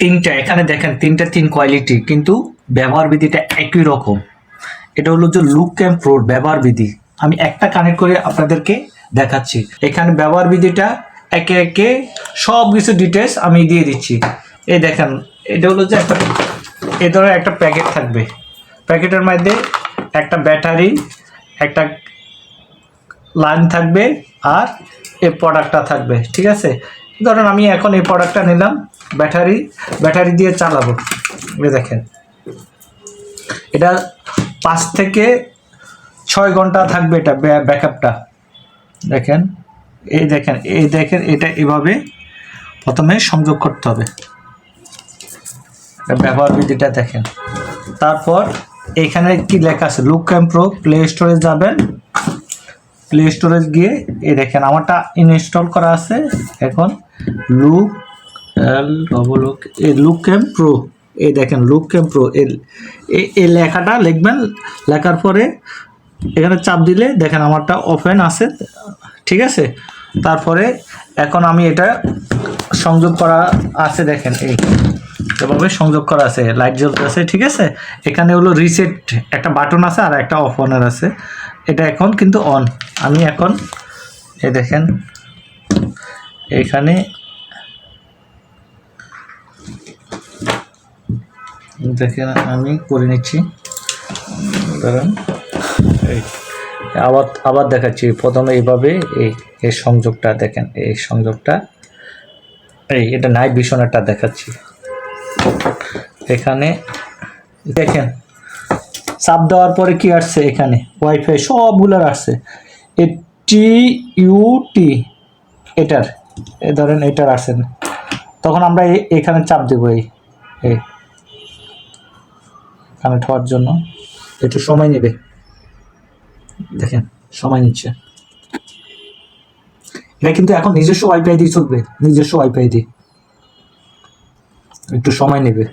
তিনটা, এখানে দেখেন তিনটা, তিন কোয়ালিটি কিন্তু ব্যবহার বিধিটা একই রকম। এটা হলো যে লুক ক্যাম্প প্রোর ব্যবহার বিধি। আমি একটা কানেক্ট করে আপনাদেরকে দেখাচ্ছি। এখানে ব্যবহার বিধিটা একে একে সব কিছু ডিটেলস আমি দিয়ে দিচ্ছি। এই দেখেন, এটা হলো যে একটা, এ ধরনের একটা প্যাকেট থাকবে। প্যাকেটের মধ্যে একটা ব্যাটারি একটা লাইন থাকবে আর এই প্রোডাক্টটা থাকবে, ঠিক আছে? ধরেন আমি এখন এই প্রোডাক্টটা নিলাম। ব্যাটারি ব্যাটারি দিয়ে চালাবো। এই দেখেন। এটা পাঁচ থেকে ছয় ঘণ্টা থাকবে এটা ব্যাকআপটা। দেখেন, এই দেখেন এই দেখেন, এটা এভাবে প্রথমে সংযোগ করতে হবে। ব্যবহার বিধিটা দেখেন। তারপর এখানে কি লেখা আছে? লুক ক্যাম্প প্রো প্লে স্টোরে যাবেন। প্লে স্টোরে গিয়ে, এই দেখেন, আমারটা ইনস্টল করা আছে। এখন লুক এল ডবল এই লুক ক্যাম্প প্রো এই দেখেন লুক ক্যাম্প প্রো এই লেখাটা লিখবেন, লেখার পরে এখানে চাপ দিলে দেখেন আমারটা ওপেন আছে, ঠিক আছে? তারপরে এখন আমি এটা সংযোগ করা আছে, দেখেন এই, এভাবে সংযোগ করা আছে লাইট জ্বলতে আছে, ঠিক আছে? এখানে হলো রিসেট একটা বাটন আছে আর একটা অফ অনের আছে, এটা এখন কিন্তু অন আমি এখন, এই দেখেন, এখানে দেখেন, আমি করে নিচ্ছি। ধরেন, এই, আবার আবার দেখাচ্ছি। প্রথমে এইভাবে এই এই সংযোগটা দেখেন, এই সংযোগটা, এই, এটা নাইট ভিশনেরটা দেখাচ্ছি। এখানে দেখেন, চাপ দেওয়ার পরে কি আসছে এখানে? ওয়াইফাই সবগুলোর আসছে। এ টি ইউ টি এটার, এ ধরেন এটার আসছে তখন আমরা এখানে চাপ দেবো এই। কানেক্ট হওয়ার জন্য। একটু সময় নেবে। দেখেন, সময় নিচ্ছে। এটা কিন্তু এখন নিজস্ব ওয়াইফাই দিয়ে চলবে, নিজস্ব ওয়াইফাই দিয়ে। একটু সময় নেবে।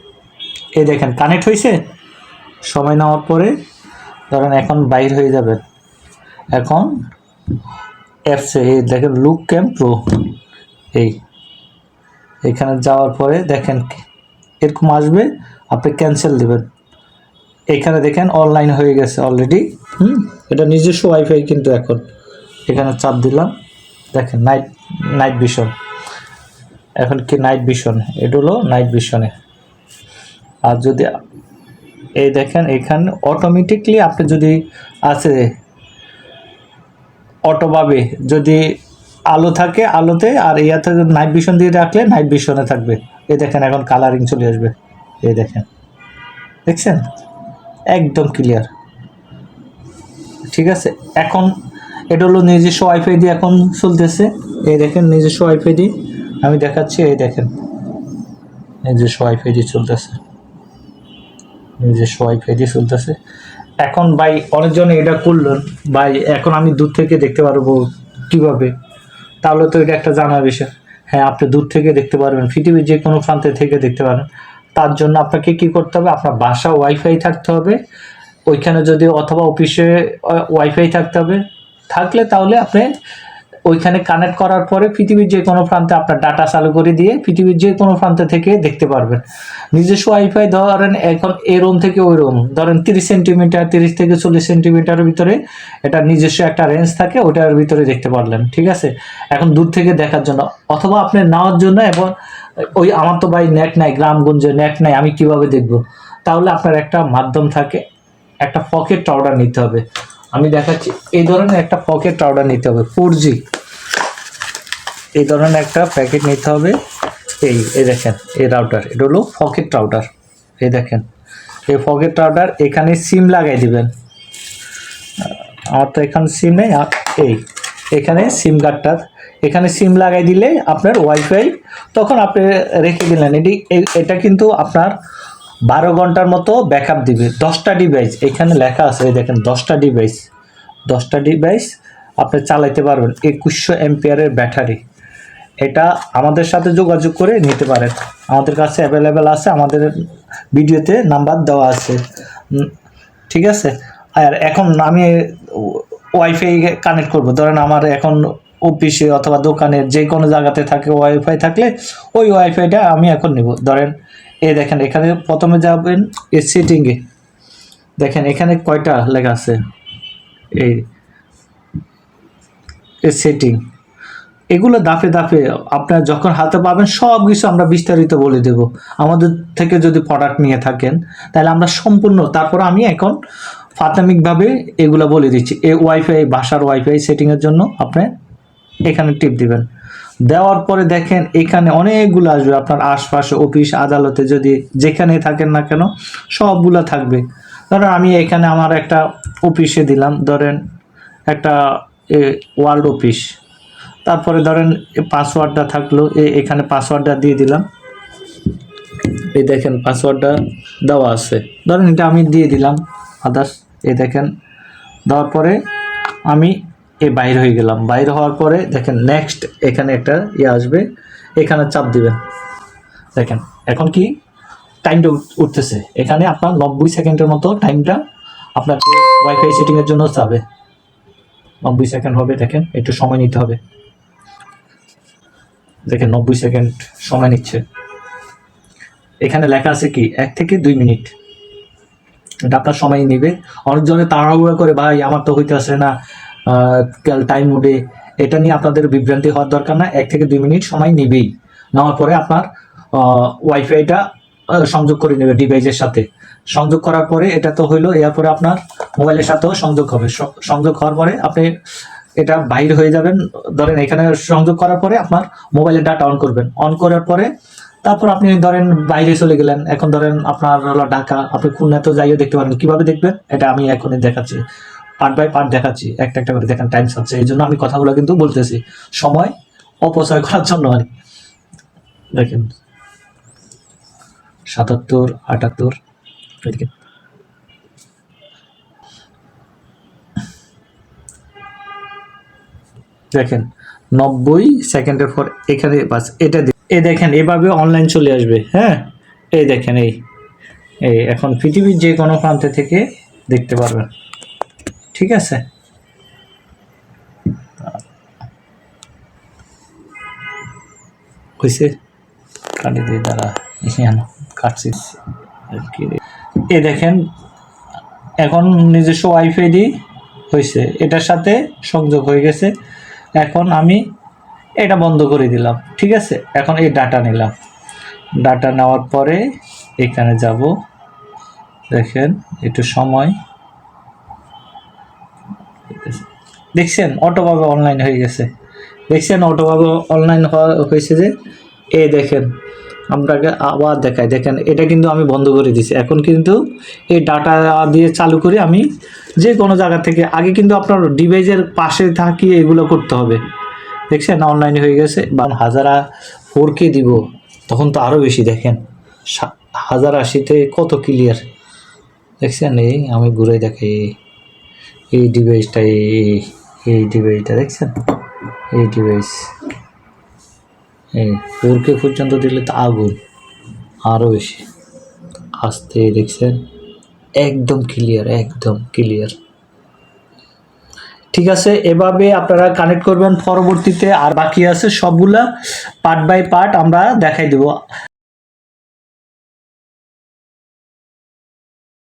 এই দেখেন কানেক্ট হয়েছে সময় নেওয়ার পরে ধরেন এখন বাইর হয়ে যাবেন এখন অ্যাপসে এই দেখেন লুক ক্যাম প্রো এই, এখানে যাওয়ার পরে দেখেন, এরকম আসবে, আপনি ক্যান্সেল দেবেন। এখানে দেখেন অনলাইন হয়ে গেছে অলরেডি হুম? এটা নিজস্ব ওয়াইফাই কিন্তু এখন। এখানে চাপ দিলাম। দেখেন নাইট নাইট ভিশন এখন কি নাইট ভিশন এটা হলো নাইট ভিশনে আর যদি, এই দেখেন, এখানে অটোমেটিকলি আপনি যদি আছে অটোভাবে যদি আলো থাকে আলোতে, আর ইয়াতে নাইট ভিশন দিয়ে রাখলে নাইট ভিশনে থাকবে। এই দেখেন, এখন কালারিং চলে আসবে। এই দেখেন। দেখছেন? একদম ক্লিয়ার ঠিক আছে? এখন এটা হলো নিজস্ব ওয়াইফাই দিয়ে এখন চলতেছে। এই দেখেন, নিজস্ব ওয়াইফাই দিয়ে আমি দেখাচ্ছি, এই দেখেন। নিজস্ব ওয়াইফাই দিয়ে চলতেছে। নিজস্ব ওয়াইফাই দিয়ে চলতেছে। এখন ভাই, অনেকজন এটা করলেন ভাই, এখন আমি দূর থেকে দেখতে পারব কীভাবে? তাহলে তো এটা একটা জানার বিষয়। হ্যাঁ আপনি দূর থেকে দেখতে পারবেন। পৃথিবীর যে কোনো প্রান্তে থেকে দেখতে পারেন। তার জন্য আপনাকে কি করতে হবে? আপনার বাসা ওয়াইফাই থাকতে হবে। ওইখানে যদি অথবা অফিসে ওয়াইফাই থাকতে হবে। থাকলে তাহলে আপনি ওইখানে কানেক্ট করার পরে পৃথিবীর যে কোনো প্রান্তে আপনার ডাটা চালু করে দিয়ে পৃথিবীর যে কোনো প্রান্তে থেকে দেখতে পারবেন। নিজস্ব ওয়াইফাই ধরেন এখন এই রুম থেকে ওই রুম ধরেন তিরিশ সেন্টিমিটার তিরিশ থেকে চল্লিশ সেন্টিমিটারের ভিতরে এটা নিজস্ব একটা রেঞ্জ থাকে ওটার ভিতরে দেখতে পারলেন, ঠিক আছে? এখন দূর থেকে দেখার জন্য, অথবা আপনি নেওয়ার জন্য এবং ওই আমার তো ভাই নেট নাই, গ্রামগঞ্জে নেট নাই, আমি কীভাবে দেখব? তাহলে আপনার একটা মাধ্যম থাকে, একটা পকেট রাউডার নিতে হবে। আমি দেখাচ্ছি, এই ধরনের একটা পকেট রাউডার নিতে হবে ফোর জি এই ধরনের একটা প্যাকেট নিতে হবে। এই এই দেখেন, এই রাউটার এটা হলো পকেট রাউটার এই দেখেন, এই পকেট রাউটার এখানে সিম লাগাই দিবেন। আমার তো এখানে সিম নেই এই, এখানে সিম কার্ডটা এখানে সিম লাগাই দিলে আপনার ওয়াইফাই তখন আপনি রেখে দিলেন। এটি এটা কিন্তু আপনার বারো ঘণ্টার মতো ব্যাকআপ দিবে। দশটা ডিভাইস এখানে লেখা আছে, এই দেখেন, দশটা ডিভাইস দশটা ডিভাইস আপনি চালাইতে পারবেন। একুশশো এম্পিয়ারের ব্যাটারি এটা আমাদের সাথে যোগাযোগ করে নিতে পারেন। আমাদের কাছে অ্যাভেলেবেল আছে, আমাদের ভিডিওতে নাম্বার দেওয়া আছে। ঠিক আছে? আর এখন আমি ওয়াইফাই কানেক্ট করব। ধরেন আমার এখন অফিসে অথবা দোকানে যে কোনো জায়গাতে থাকে ওয়াইফাই থাকলে, ওই ওয়াইফাইটা আমি এখন নেব। ধরেন, এই দেখেন, এখানে প্রথমে যাবেন এই সেটিংয়ে দেখেন, এখানে কয়টা লেখা আছে? এই সেটিং এগুলো দাফে দাফে আপনার যখন হাতে পাবেন সব কিছু আমরা বিস্তারিত বলে দেব। আমাদের থেকে যদি প্রোডাক্ট নিয়ে থাকেন, তাহলে আমরা সম্পূর্ণ, তারপর আমি এখন প্রাথমিকভাবে এগুলো বলে দিচ্ছি। এই ওয়াইফাই বাসার ওয়াইফাই সেটিংয়ের জন্য আপনি এখানে টিপ দিবেন। দেওয়ার পরে দেখেন এখানে অনেকগুলো আসবে। আপনার আশপাশে, অফিস, আদালতে যদি যেখানে থাকেন না কেন, সবগুলো থাকবে। ধরেন আমি এখানে আমার একটা অফিসে দিলাম। ধরেন একটা ওয়ার্ল্ড অফিস তারপরে ধরেন পাসওয়ার্ডটা থাকল এখানে পাসওয়ার্ডটা দিয়ে দিলাম। এই দেখেন পাসওয়ার্ডটা দেওয়া আছে। ধরেন এটা আমি দিয়ে দিলাম আদার্স এই দেখেন। দেওয়ার পরে আমি এ বাইর হয়ে গেলাম। বাইর হওয়ার পরে দেখেন নেক্সট এখানে একটা ইয়ে আসবে, এখানে চাপ দিবেন। দেখেন, এখন কি টাইমটা উঠতেছে। এখানে আপনার নব্বই সেকেন্ডের মতো টাইমটা আপনার ওয়াইফাই সেটিংয়ের জন্য যাবে নব্বই সেকেন্ড হবে, দেখেন, একটু সময় নিতে হবে। দেখেন নব্বই সেকেন্ড সময় নিচ্ছে। এখানে লেখা আছে কি, এক থেকে দুই মিনিট। আপনার সময় নেবে। অনেকজনে তাড়াহুড়ো করে, ভাই, আমার তো হইতে আসে না টাইম উঠে এটা নিয়ে আপনাদের বিভ্রান্তি হওয়ার দরকার না, এক থেকে দুই মিনিট সময় নেবেই। নেওয়ার পরে আপনার ওয়াইফাইটা সংযোগ করে নেবে ডিভাইসের সাথে। সংযোগ করার পরে এটা তো হইল, এরপরে আপনার মোবাইলের সাথেও সংযোগ হবে। সংযোগ হওয়ার পরে আপনি এটা বাইর হয়ে যাবেন। ধরেন এখানে সংযোগ করার পরে আপনার মোবাইলের ডাটা অন করবেন। অন করার পরে তারপর আপনি ধরেন বাইরে চলে গেলেন। এখন ধরেন আপনার হলো ঢাকা। আপনি খুলনা তো যাইও দেখতে পারেন। কীভাবে দেখবেন? এটা আমি এখনই দেখাচ্ছি। পার্ট বাই পার্ট দেখাচ্ছি। একটা একটা করে দেখেন। টাইম হচ্ছে। এই জন্য আমি কথাগুলো কিন্তু বলতেছি। সময় অপচয় করার জন্য আর। দেখেন। সাতাত্তর, আটাত্তর দেখেন, নব্বই সেকেন্ডের পর এখানে বাস, এটা এই দেখেন, এভাবে অনলাইন চলে আসবে হ্যাঁ? এই দেখেন, এই। এই, এখন পৃথিবীর যে কোনো প্রান্তে থেকে দেখতে পারবেন। ঠিক আছে? হয়েছে কাটি দিয়ে কাটছি। এই দেখেন, এখন নিজস্ব ওয়াইফাই দিয়ে হয়েছে এটার সাথে সংযোগ হয়ে গেছে। এখন আমি এটা বন্ধ করে দিলাম, ঠিক আছে? এখন এই ডাটা নিলাম। ডাটা নেওয়ার পরে এখানে যাব। দেখেন, একটু সময়। দেখছেন, অটোভাবে অনলাইন হয়ে গেছে। দেখছেন, অটোভাবে অনলাইন হয়েছে যে এ দেখেন আপনাকে আবার দেখাই। দেখেন, এটা কিন্তু আমি বন্ধ করে দিছি এখন কিন্তু এই ডাটা দিয়ে চালু করে আমি যে কোনো জায়গা থেকে, আগে কিন্তু আপনার ডিভাইসের পাশে থাকিয়ে এগুলো করতে হবে। দেখছেন? অনলাইন হয়ে গেছে। বা হাজারা ফোর কে দিব, তখন তো আরও বেশি। দেখেন হাজার আশিতে কত ক্লিয়ার দেখছেন? এই আমি ঘুরে এই- এই ডিভাইসটা এই এই ডিভাইসটা দেখছেন? এই ডিভাইস এই ফোর কে পর্যন্ত দিলে তো আগুন আরও বেশি। আসতে দেখছেন? একদম ক্লিয়ার একদম ক্লিয়ার ঠিক আছে, এভাবে আপনারা কানেক্ট করবেন। পরবর্তীতে আর বাকি আছে সবগুলা পার্ট বাই পার্ট আমরা দেখাই দেব।